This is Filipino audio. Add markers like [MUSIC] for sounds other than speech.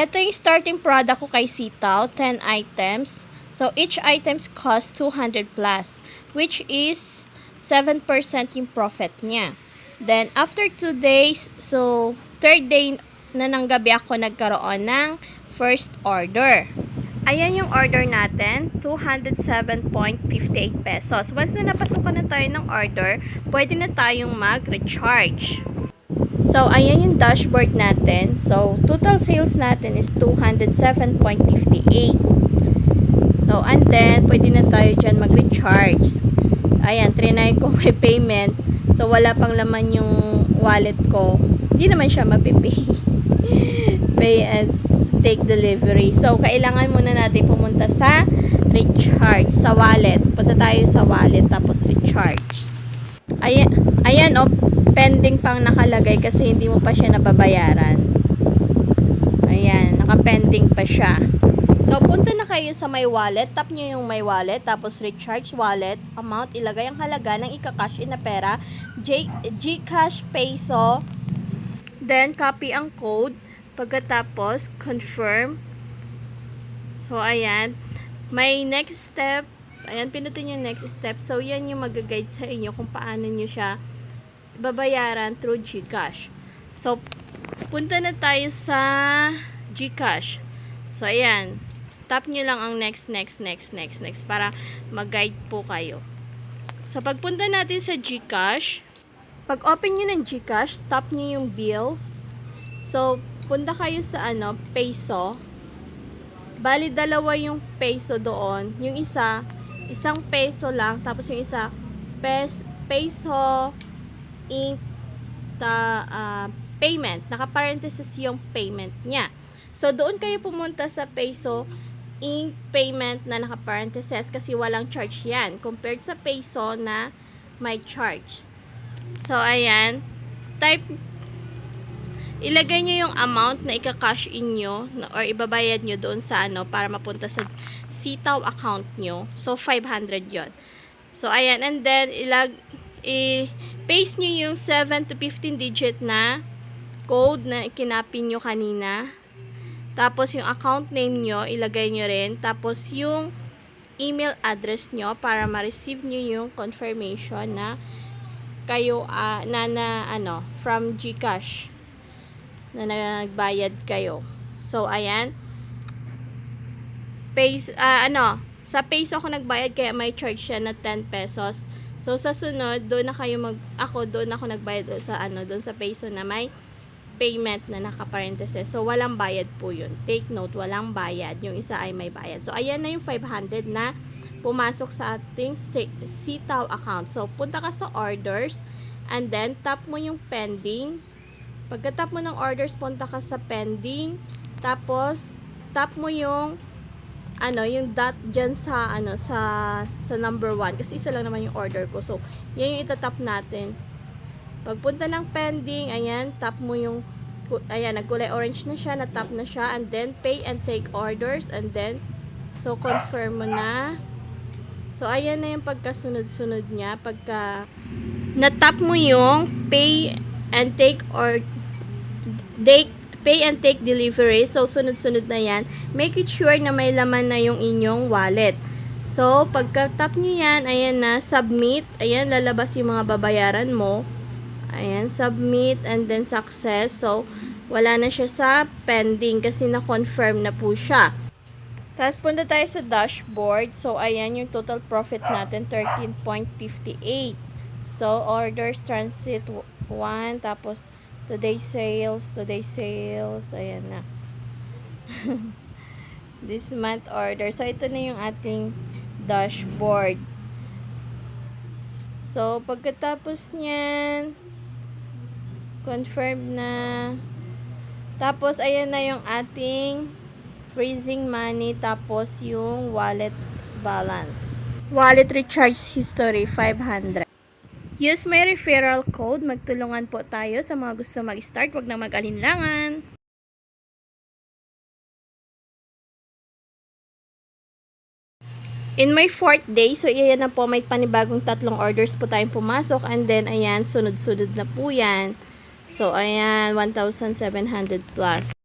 Ito yung starting product ko kay Sitaw, 10 items. So, each items cost 200 plus, which is 7% yung profit niya. Then, after 2 days, so, third day na ng gabi ako nagkaroon ng first order. Ayan yung order natin, 207.58 pesos. Once na napasukan na tayo ng order, pwede na tayong mag-recharge. So, ayan yung dashboard natin. So, total sales natin is 207.58. So, and then, pwede na tayo dyan mag-recharge. Ayan, trinay ko may payment. So, wala pang laman yung wallet ko. Hindi naman siya mapipay. [LAUGHS] Pay and take delivery. So, kailangan muna natin pumunta sa recharge, sa wallet. Punta tayo sa wallet, tapos recharge. Ayan, ayan oh, pending pang nakalagay kasi hindi mo pa siya nababayaran. Ayan, naka-pending pa siya. So, punta na kayo sa my wallet, tap nyo yung my wallet, tapos recharge wallet, amount, ilagay ang halaga ng ika-cash in na pera, Gcash peso, then copy ang code, pagkatapos confirm. So, ayan, may next step, ayan, pinutin yung next step. So, yan yung mag-guide sa inyo kung paano nyo siya babayaran through Gcash. So, punta na tayo sa Gcash. So, ayan. Tap nyo lang ang next, next, next, next, next para mag-guide po kayo. So, pagpunta natin sa Gcash, pag open nyo ng Gcash, tap nyo yung bills. So, punta kayo sa ano, peso. Bali, dalawa yung peso doon. Yung isa, isang peso lang. Tapos yung isa, pes, peso, ink, ta, ah, payment. Naka-parenthesis yung payment niya. So, doon kayo pumunta sa peso, ink payment na naka-parenthesis kasi walang charge yan. Compared sa peso na may charge. So, ayan. Type, ilagay nyo yung amount na ika-cash in nyo or ibabayad nyo doon sa ano para mapunta sa sitaw account nyo. So, 500 yon So, ayan. And then, ilag, i-paste nyo yung 7 to 15 digit na code na kinapin nyo kanina. Tapos, yung account name nyo, ilagay nyo rin. Tapos, yung email address nyo para ma-receive nyo yung confirmation na kayo, ah, na, na, ano, from Gcash na nagbayad kayo. So, ayan. Pays, ah, ano, sa peso ako nagbayad kaya may charge siya na 10 pesos. So, sa sunod, doon na kayo mag, ako, doon ako nagbayad doon sa, ano, doon sa peso na may payment na naka-parenthesis. So, walang bayad po yun. Take note, walang bayad. Yung isa ay may bayad. So, ayan na yung 500 na pumasok sa ating si- sitaw account. So, punta ka sa orders and then tap mo yung pending. Pagka-tap mo ng orders, punta ka sa pending. Tapos, tap mo yung ano, yung dot dyan sa, ano, sa, sa number 1. Kasi isa lang naman yung order ko. So, yan yung itatap natin. Pagpunta ng pending, ayan, tap mo yung, ayan, nagkulay orange na siya, na-tap na siya, and then pay and take orders, and then, so, confirm mo na. So, ayan na yung pagkasunod-sunod niya. Pagka, na-tap mo yung pay and take or, take, pay and take delivery. So, sunod-sunod na yan. Make it sure na may laman na yung inyong wallet. So, pagka-tap nyo yan, ayan na, submit. Ayan, lalabas yung mga babayaran mo. Ayan, submit and then success. So, wala na siya sa pending kasi na-confirm na po siya. Tapos, punta tayo sa dashboard. So, ayan yung total profit natin, 13.58. So, orders, transit, 1. Tapos, today sales, today sales. Ayan na. [LAUGHS] This month order. So, ito na yung ating dashboard. So, pagkatapos niyan, confirm na. Tapos, ayan na yung ating freezing money. Tapos, yung wallet balance. Wallet recharge history, 500. Use my referral code. Magtulungan po tayo sa mga gusto mag-start. Huwag na mag-alinlangan. In my fourth day, so iyan na po, may panibagong tatlong orders po tayong pumasok. And then, ayan, sunod-sunod na po yan. So, ayan, 1,700 plus.